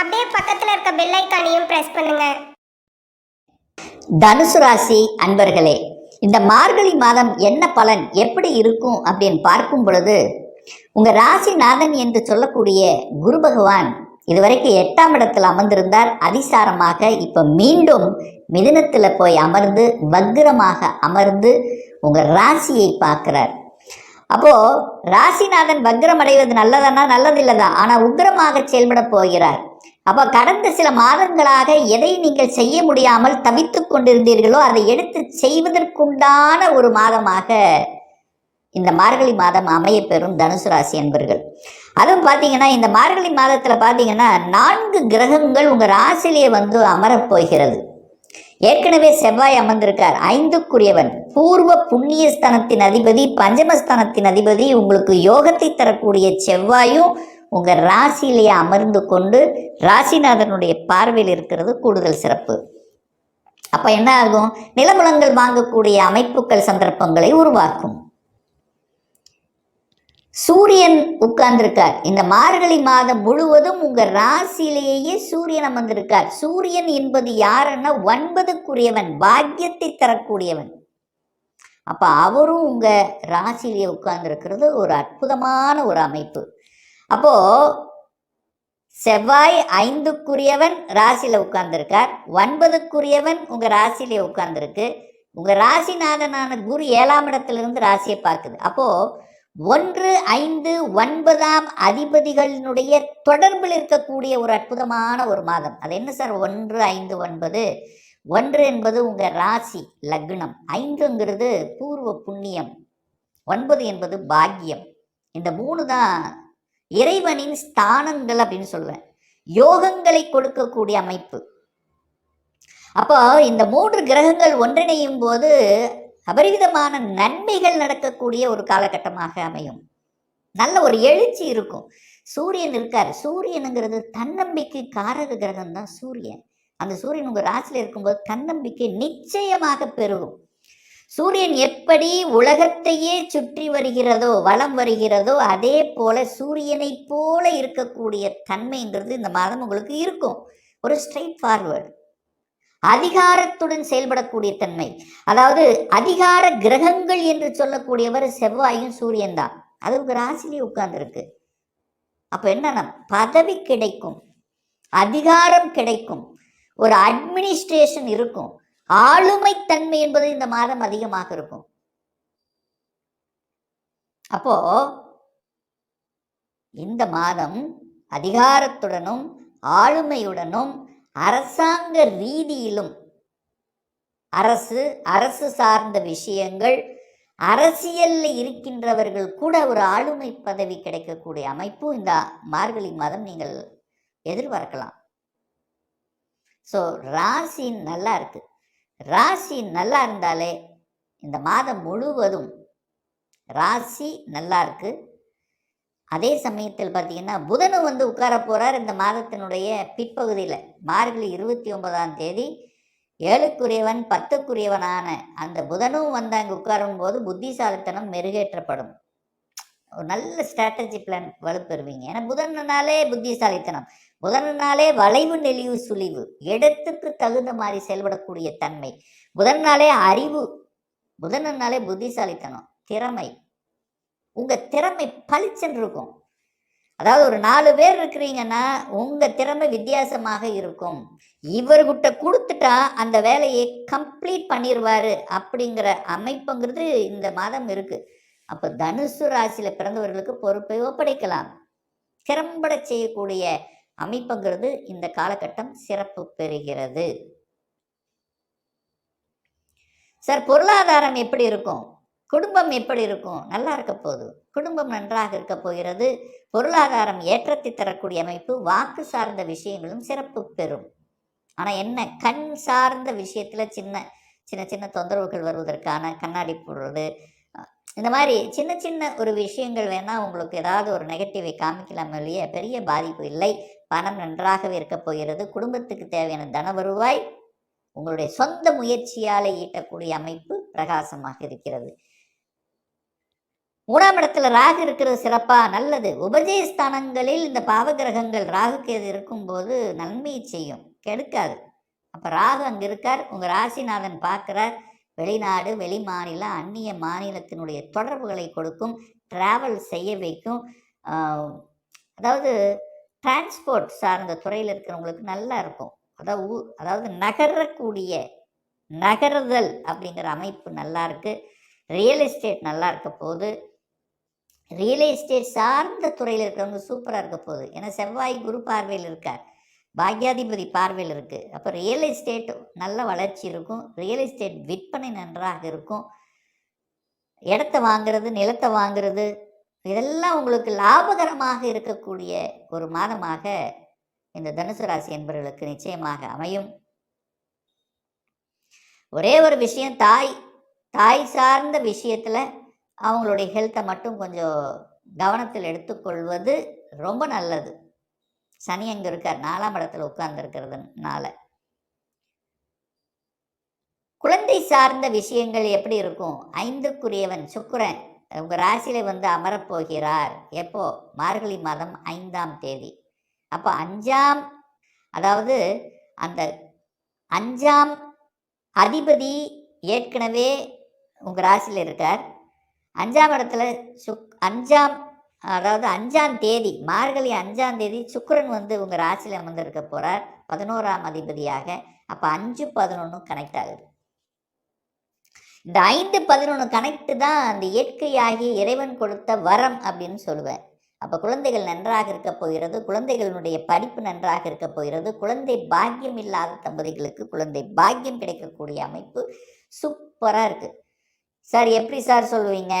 அப்படியே பக்கத்துல இருக்க பெல் ஐக்கானையும் பிரஸ் பண்ணுங்க. தனுசு ராசி அன்பர்களே இந்த மார்கழி மாதம் என்ன பலன் எப்படி இருக்கும் அப்படின்னு பார்க்கும் பொழுது உங்க ராசிநாதன் என்று சொல்லக்கூடிய குரு பகவான் இதுவரைக்கும் எட்டாம் இடத்தில் அமர்ந்திருந்தார். அதிசாரமாக இப்ப மீண்டும் மிதனத்தில் போய் அமர்ந்து வக்ரமாக அமர்ந்து உங்க ராசியை பார்க்கிறார். அப்போ ராசிநாதன் வக்ரம் அடைவது நல்லதானா நல்லதில்லைதான். ஆனா உக்ரமாக செயல்பட போகிறார். அப்போ கடந்த சில மாதங்களாக எதை நீங்கள் செய்ய முடியாமல் தவித்துக் கொண்டிருந்தீர்களோ அதை எடுத்து செய்வதற்குண்டான ஒரு மாதமாக இந்த மார்கழி மாதம் அமைய பெறும் தனுசு ராசி என்பர்கள் அதுவும் பார்த்தீங்கன்னா இந்த மார்கழி மாதத்தில் பார்த்தீங்கன்னா நான்கு கிரகங்கள் உங்கள் ராசிலேயே வந்து அமரப்போகிறது ஏற்கனவே செவ்வாய் அமர்ந்திருக்கார். ஐந்துக்குரியவன். பூர்வ புண்ணியஸ்தானத்தின் அதிபதி பஞ்சமஸ்தானத்தின் அதிபதி உங்களுக்கு யோகத்தை தரக்கூடிய செவ்வாயும் உங்கள் ராசியிலேயே அமர்ந்து கொண்டு ராசிநாதனுடைய பார்வையில் இருக்கிறது கூடுதல் சிறப்பு. அப்போ என்ன ஆகும்? நிலமுலங்கள் வாங்கக்கூடிய அமைப்புகள் சந்தர்ப்பங்களை உருவாக்கும். சூரியன் உட்கார்ந்திருக்கார். இந்த மார்கழி மாதம் முழுவதும் உங்க ராசியிலேயே சூரியன் அமர்ந்திருக்கார். சூரியன் என்பது யாருன்னா ஒன்பதுக்குரியவன் பாக்கியத்தை தரக்கூடியவன். அப்ப அவரும் உங்க ராசியிலேயே உட்கார்ந்திருக்கிறது ஒரு அற்புதமான ஒரு அமைப்பு. அப்போ செவ்வாய் ஐந்துக்குரியவன் ராசியில் உட்கார்ந்துருக்கார். ஒன்பதுக்குரியவன் உங்கள் ராசியிலே உட்கார்ந்துருக்கு. உங்கள் ராசிநாதனான குரு ஏழாம் இடத்திலிருந்து ராசியை பார்க்குது. அப்போது ஒன்று ஐந்து ஒன்பதாம் அதிபதிகளினுடைய தொடர்பில் இருக்கக்கூடிய ஒரு அற்புதமான ஒரு மாதம். அது என்ன சார்? ஒன்று ஐந்து ஒன்பது. ஒன்று என்பது உங்கள் ராசி லக்னம். ஐந்துங்கிறது பூர்வ புண்ணியம். ஒன்பது என்பது பாக்கியம். இந்த மூணு தான் இறைவனின் ஸ்தானங்கள் அப்படின்னு சொல்லுவேன். யோகங்களை கொடுக்கக்கூடிய அமைப்பு. அப்போ இந்த மூன்று கிரகங்கள் ஒன்றிணையும் போது அபரிவிதமான நன்மைகள் நடக்கக்கூடிய ஒரு காலகட்டமாக அமையும். நல்ல ஒரு எழுச்சி இருக்கும். சூரியன் இருக்கார். சூரியனுங்கிறது தன்னம்பிக்கை காரக கிரகம் தான் சூரியன். அந்த சூரியன் உங்கள் ராசியில் இருக்கும்போது தன்னம்பிக்கை நிச்சயமாக பெருகும். சூரியன் எப்படி உலகத்தையே சுற்றி வருகிறதோ வலம் வருகிறதோ அதே போல சூரியனை போல இருக்கக்கூடிய தன்மைன்றது இந்த மாதம் உங்களுக்கு இருக்கும். ஒரு ஸ்ட்ரைட் ஃபார்வர்டு அதிகாரத்துடன் செயல்படக்கூடிய தன்மை. அதாவது அதிகார கிரகங்கள் என்று சொல்லக்கூடியவர் செவ்வாயும் சூரியன் தான். அது உங்க ராசிலேயே உட்கார்ந்துருக்கு. அப்போ என்னன்னா பதவி கிடைக்கும். அதிகாரம் கிடைக்கும். ஒரு அட்மினிஸ்ட்ரேஷன் இருக்கும். ஆளுமை தன்மை என்பது இந்த மாதம் அதிகமாக இருக்கும். அப்போ இந்த மாதம் அதிகாரத்துடனும் ஆளுமையுடனும் அரசாங்க ரீதியிலும் அரசு அரசு சார்ந்த விஷயங்கள் அரசியலில் இருக்கின்றவர்கள் கூட ஒரு ஆளுமை பதவி கிடைக்கக்கூடிய அமைப்பு இந்த மார்கழி மாதம் நீங்கள் எதிர்பார்க்கலாம். ஸோ ராசி நல்லா இருக்கு. ராசி நல்லா இருந்தாலே இந்த மாதம் முழுவதும் ராசி நல்லா இருக்கு. அதே சமயத்தில் பார்த்தீங்கன்னா புதனும் வந்து உட்கார போகிறார் இந்த மாதத்தினுடைய பிற்பகுதியில். மார்கழி இருபத்தி ஒன்பதாம் தேதி ஏழுக்குரியவன் பத்துக்குரியவனான அந்த புதனும் வந்து அங்கே உட்காரும் போது புத்திசாலித்தனம் மெருகேற்றப்படும். ஒரு நல்ல ஸ்ட்ராட்டஜி பிளான் வலுப்பெறுவீங்க. ஏன்னா புதனாலே புத்திசாலித்தனம். புதனாலே வளைவு நெளிவு சுழிவு. இடத்துக்கு தகுந்த மாதிரி செயல்படக்கூடிய தன்மை. புதனாலே அறிவு. புதனாலே புத்திசாலித்தனம். திறமை. உங்கள் திறமை பளிச்சென்று இருக்கும் அதாவது ஒரு நாலு பேர் இருக்கிறீங்கன்னா உங்கள் திறமை வித்தியாசமாக இருக்கும். இவர்கிட்ட கொடுத்துட்டா அந்த வேலையை கம்ப்ளீட் பண்ணிடுவார் அப்படிங்கிற அமைப்புங்கிறது இந்த மாதம் இருக்குது அப்போ தனுசு ராசியில் பிறந்தவர்களுக்கு பொறுப்பை ஒப்படைக்கலாம். திறம்பட செய்யக்கூடிய அமைப்புங்கிறது இந்த காலகட்டம் சிறப்பு பெறுகிறது. சார் பொருளாதாரம் எப்படி இருக்கும்? குடும்பம் எப்படி இருக்கும்? நல்லா இருக்க போகுது. குடும்பம் நன்றாக இருக்க போகிறது. பொருளாதாரம் ஏற்றத்தை தரக்கூடிய அமைப்பு வாக்கு சார்ந்த விஷயங்களும் சிறப்பு பெறும். ஆனால் என்ன? கண் சார்ந்த விஷயத்தில் சின்ன சின்ன சின்ன தொந்தரவுகள் வருவதற்கான கண்ணாடி போடுறது இந்த மாதிரி சின்ன சின்ன ஒரு விஷயங்கள் வேணால் உங்களுக்கு ஏதாவது ஒரு நெகட்டிவை காமிக்கலாம் இல்லையே பெரிய பாதிப்பு இல்லை. பணம் நன்றாகவே இருக்க போகிறது. குடும்பத்துக்கு தேவையான தன வருவாய் உங்களுடைய சொந்த முயற்சியால் ஈட்டக்கூடிய அமைப்பு பிரகாசமாக இருக்கிறது. மூணாம் இடத்துல ராகு இருக்கிறது சிறப்பாக நல்லது. உபஜயஸ்தானங்களில் இந்த பாவகிரகங்கள் ராகுக்கு எது இருக்கும்போது நன்மையை செய்யும். கெடுக்காது. அப்போ ராகு அங்கே இருக்கார். உங்கள் ராசிநாதன் பார்க்குறார். வெளிநாடு வெளிமாநிலம் அந்நிய மாநிலத்தினுடைய தொடர்புகளை கொடுக்கும் டிராவல் செய்ய வைக்கும் அதாவது டிரான்ஸ்போர்ட் சார்ந்த துறையில் இருக்கிறவங்களுக்கு நல்லா இருக்கும். அதாவது ஊ- அதாவது நகரக்கூடிய நகருதல் அப்படிங்கிற அமைப்பு நல்லா இருக்குது ரியல் எஸ்டேட் நல்லா இருக்க போகுது. ரியல் எஸ்டேட் சார்ந்த துறையில் இருக்கிறவங்க சூப்பராக இருக்க போகுது. ஏன்னா செவ்வாய் குரு பார்வையில் இருக்கார். பாக்யாதிபதி பார்வையில் இருக்குது அப்போ ரியல் எஸ்டேட் நல்ல வளர்ச்சி இருக்கும். ரியல் எஸ்டேட் விற்பனை நன்றாக இருக்கும். இடத்த வாங்குறது நிலத்தை வாங்குறது இதெல்லாம் உங்களுக்கு லாபகரமாக இருக்கக்கூடிய ஒரு மாதமாக இந்த தனுசு ராசி என்பவர்களுக்கு நிச்சயமாக அமையும். ஒரே ஒரு விஷயம் தாய் தாய் சார்ந்த விஷயத்தில் அவங்களுடைய ஹெல்த்தை மட்டும் கொஞ்சம் கவனத்தில் எடுத்துக்கொள்வது ரொம்ப நல்லது. சனி அங்கே இருக்கார்? நாலாம் இடத்துல உட்கார்ந்துருக்கிறதுனால. குழந்தை சார்ந்த விஷயங்கள் எப்படி இருக்கும்? ஐந்துக்குரியவன் சுக்கிரன் உங்க ராசியில வந்து அமரப்போகிறார். எப்போ? மார்கழி மாதம் ஐந்தாம் தேதி. அப்போ அஞ்சாம் அதாவது அந்த அஞ்சாம் அதிபதி ஏற்கனவே உங்கள் ராசியில் இருக்கார். அஞ்சாம் இடத்துல சுக் அஞ்சாம் அதாவது அஞ்சாம் தேதி மார்கழி அஞ்சாம் தேதி சுக்கரன் வந்து உங்கள் ராசியில் அமர்ந்திருக்க போகிறார் பதினோராம் அதிபதியாக. அப்போ அஞ்சு பதினொன்று கனெக்ட் ஆகுது. இந்த ஐந்து பதினொன்று கனெக்ட் தான் அந்த இயற்கையாகி இறைவன் கொடுத்த வரம் அப்படின்னு சொல்லுவேன் அப்போ குழந்தைகள் நன்றாக இருக்க போகிறது குழந்தைகளுடைய படிப்பு நன்றாக இருக்க போகிறது குழந்தை பாக்கியம் இல்லாத தம்பதிகளுக்கு குழந்தை பாக்கியம் கிடைக்கக்கூடிய அமைப்பு சூப்பராக இருக்குது சார் எப்படி சார் சொல்லுவீங்க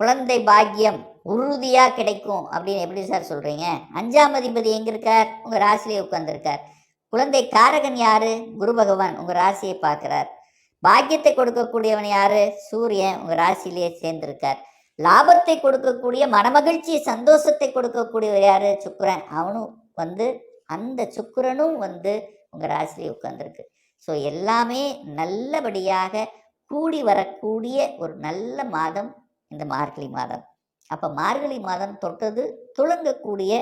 குழந்தை பாக்கியம் உறுதியாக கிடைக்கும் அப்படின்னு எப்படி சார் சொல்கிறீங்க அஞ்சாம் அதிபதி எங்கே இருக்கார்? உங்கள் ராசியிலே உட்கார்ந்துருக்கார். குழந்தை காரகன் யார்? குரு பகவான் உங்கள் ராசியை பார்க்குறார். பாக்கியத்தை கொடுக்கக்கூடியவன் யார்? சூரியன் உங்கள் ராசியிலேயே சேர்ந்திருக்கார். லாபத்தை கொடுக்கக்கூடிய மனமகிழ்ச்சி சந்தோஷத்தை கொடுக்கக்கூடியவர் யார்? சுக்கிரன். அவனும் வந்து அந்த சுக்கிரனும் வந்து உங்கள் ராசியிலே உட்கார்ந்துருக்கு. ஸோ எல்லாமே நல்லபடியாக கூடி வரக்கூடிய ஒரு நல்ல மாதம் இந்த மார்கழி மாதம். அப்போ மார்கழி மாதம் தொட்டது துளங்கக்கூடிய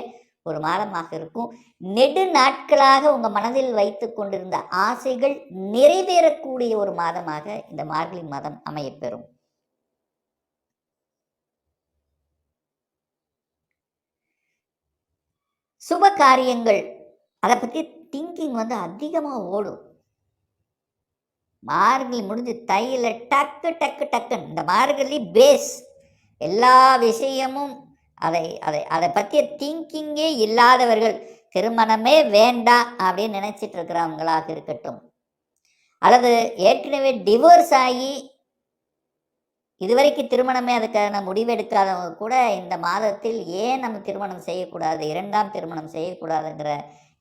ஒரு மாதமாக இருக்கும். நெடு நாட்களாக உங்கள் மனதில் வைத்து கொண்டிருந்த ஆசைகள் நிறைவேறக்கூடிய ஒரு மாதமாக இந்த மார்கழி மாதம் அமையப்பெறும். சுப காரியங்கள் அதை பற்றி திங்கிங் வந்து அதிகமாக ஓடும். மார்கழி முடிஞ்சு தையில டக்கு டக்கு டக்குன்னு இந்த மார்கழி பேஸ் எல்லா விஷயமும் அதை அதை அதை பற்றிய திங்கிங்கே இல்லாதவர்கள் திருமணமே வேண்டாம் அப்படின்னு நினைச்சிட்டு இருக்கிறவங்களாக இருக்கட்டும். அல்லது ஏற்கனவே டிவோர்ஸ் ஆகி இதுவரைக்கும் திருமணமே அதுக்கான முடிவெடுக்காதவங்க கூட இந்த மாதத்தில் ஏன் நம்ம திருமணம் செய்யக்கூடாது இரண்டாம் திருமணம் செய்யக்கூடாதுங்கிற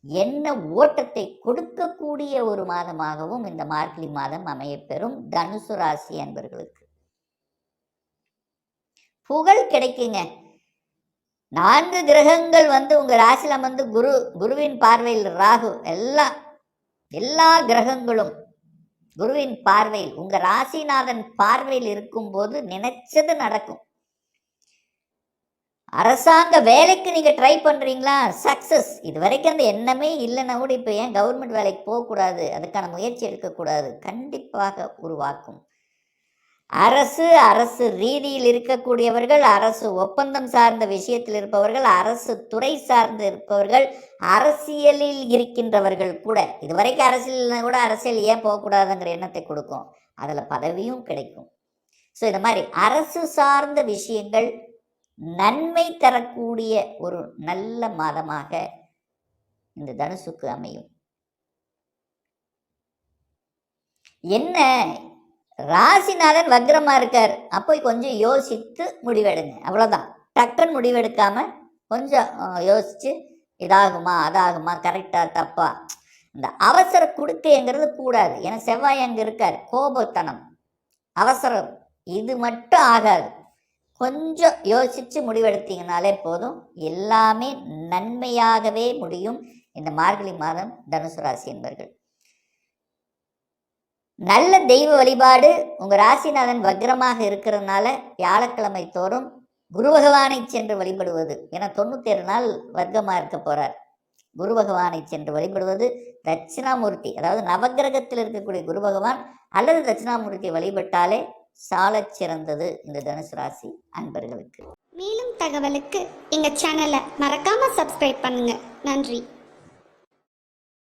எண்ண ஓட்டத்தை கொடுக்கக்கூடிய ஒரு மாதமாகவும் இந்த மார்கழி மாதம் அமையப்பெறும் தனுசு ராசி அன்பர்களுக்கு. புகழ் கிடைக்குங்க. நான்கு கிரகங்கள் வந்து உங்கள் ராசியில் வந்து குரு குருவின் பார்வையில் ராகு எல்லாம் எல்லா கிரகங்களும் குருவின் பார்வையில் உங்கள் ராசிநாதன் பார்வையில் இருக்கும்போது நினைச்சது நடக்கும். அரசாங்க வேலைக்கு நீங்கள் ட்ரை பண்ணுறீங்களா சக்சஸ் இது வரைக்கும் அந்த எண்ணமே இல்லைன்னா கூட இப்போ ஏன் கவர்மெண்ட் வேலைக்கு போகக்கூடாது? அதுக்கான முயற்சி எடுக்கக்கூடாது? கண்டிப்பாக உருவாக்கும். அரசு அரசு ரீதியில் இருக்கக்கூடியவர்கள் அரசு ஒப்பந்தம் சார்ந்த விஷயத்தில் இருப்பவர்கள் அரசு துறை சார்ந்து இருப்பவர்கள் அரசியலில் இருக்கின்றவர்கள் கூட. இதுவரைக்கும் அரசியல் கூட அரசியல் ஏன் போகக்கூடாதுங்கிற எண்ணத்தை கொடுக்கும். அதில் பதவியும் கிடைக்கும். ஸோ இந்த மாதிரி அரசு சார்ந்த விஷயங்கள் நன்மை தரக்கூடிய ஒரு நல்ல மாதமாக இந்த தனுசுக்கு அமையும். என்ன ராசிநாதன் வக்ரமாக இருக்கார். அப்போ கொஞ்சம் யோசித்து முடிவெடுங்க. அவ்வளோதான் டக்குன்னு முடிவெடுக்காமல் கொஞ்சம் யோசித்து இதாகுமா அதாகுமா கரெக்டாக தப்பா? இந்த அவசர குடுக்கைங்கிறது கூடாது. ஏன்னா செவ்வாய் அங்கே இருக்கார். கோபத்தனம் அவசரம் இது மட்டும் ஆகாது. கொஞ்சம் யோசித்து முடிவெடுத்தீங்கனாலே போதும். எல்லாமே நன்மையாகவே முடியும். இந்த மார்கழி மாதம் தனுசு ராசி என்பர்கள். நல்ல தெய்வ வழிபாடு உங்கள் ராசிநாதன் வக்ரமாக இருக்கிறதுனால வியாழக்கிழமை தோறும் குரு பகவானை சென்று வழிபடுவது. ஏன்னா தொண்ணூத்தேழு நாள் வர்க்கமாக இருக்க போகிறார் குரு பகவானை சென்று வழிபடுவது தட்சிணாமூர்த்தி. அதாவது நவக்கிரகத்தில் இருக்கக்கூடிய குரு பகவான் அல்லது தட்சிணாமூர்த்தி வழிபட்டாலே சாலச் சிறந்தது இந்த தனுசு ராசி அன்பர்களுக்கு. மேலும் தகவலுக்கு எங்கள் சேனலை மறக்காமல் சப்ஸ்கிரைப் பண்ணுங்கள் நன்றி.